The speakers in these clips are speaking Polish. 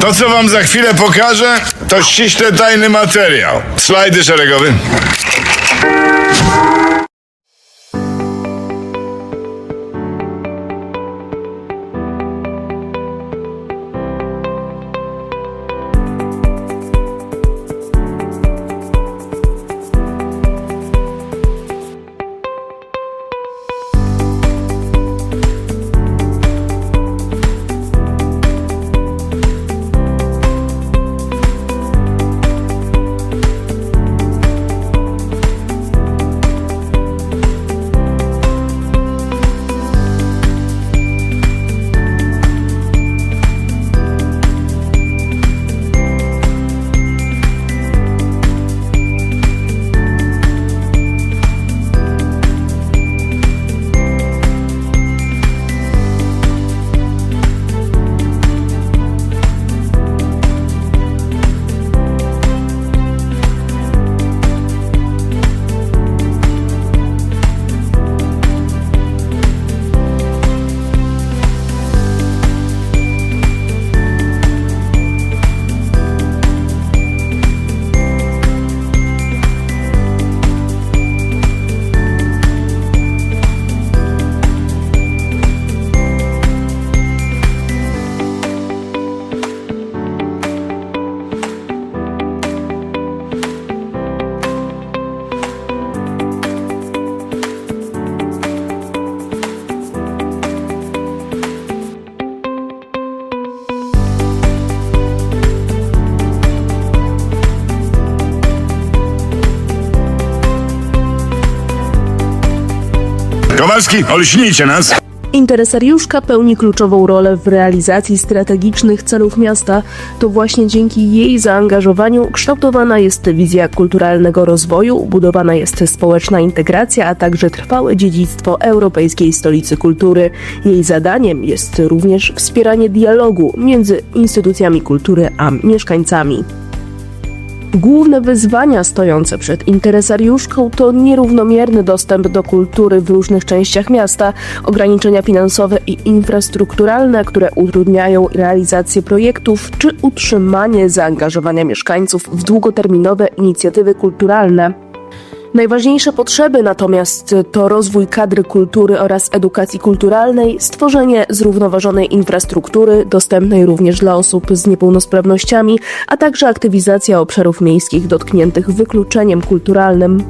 To, co wam za chwilę pokażę, to ściśle tajny materiał. Slajdy szeregowy. Kowalski, olśnijcie nas. Interesariuszka pełni kluczową rolę w realizacji strategicznych celów miasta. To właśnie dzięki jej zaangażowaniu kształtowana jest wizja kulturalnego rozwoju, budowana jest społeczna integracja, a także trwałe dziedzictwo Europejskiej Stolicy Kultury. Jej zadaniem jest również wspieranie dialogu między instytucjami kultury a mieszkańcami. Główne wyzwania stojące przed interesariuszką to nierównomierny dostęp do kultury w różnych częściach miasta, ograniczenia finansowe i infrastrukturalne, które utrudniają realizację projektów, czy utrzymanie zaangażowania mieszkańców w długoterminowe inicjatywy kulturalne. Najważniejsze potrzeby natomiast to rozwój kadry kultury oraz edukacji kulturalnej, stworzenie zrównoważonej infrastruktury, dostępnej również dla osób z niepełnosprawnościami, a także aktywizacja obszarów miejskich dotkniętych wykluczeniem kulturalnym.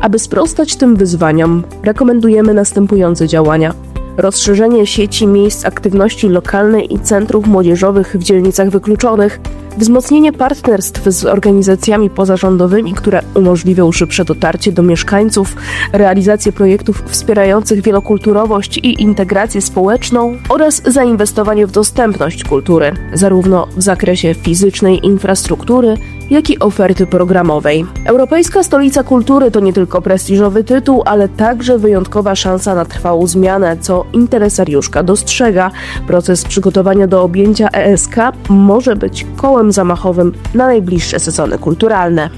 Aby sprostać tym wyzwaniom, rekomendujemy następujące działania. Rozszerzenie sieci miejsc aktywności lokalnej i centrów młodzieżowych w dzielnicach wykluczonych, wzmocnienie partnerstw z organizacjami pozarządowymi, które umożliwią szybsze dotarcie do mieszkańców, realizację projektów wspierających wielokulturowość i integrację społeczną oraz zainwestowanie w dostępność kultury, zarówno w zakresie fizycznej infrastruktury, jak i oferty programowej. Europejska Stolica Kultury to nie tylko prestiżowy tytuł, ale także wyjątkowa szansa na trwałą zmianę, co interesariuszka dostrzega. Proces przygotowania do objęcia ESK może być kołem zamachowym na najbliższe sezony kulturalne.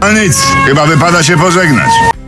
A nic, chyba wypada się pożegnać.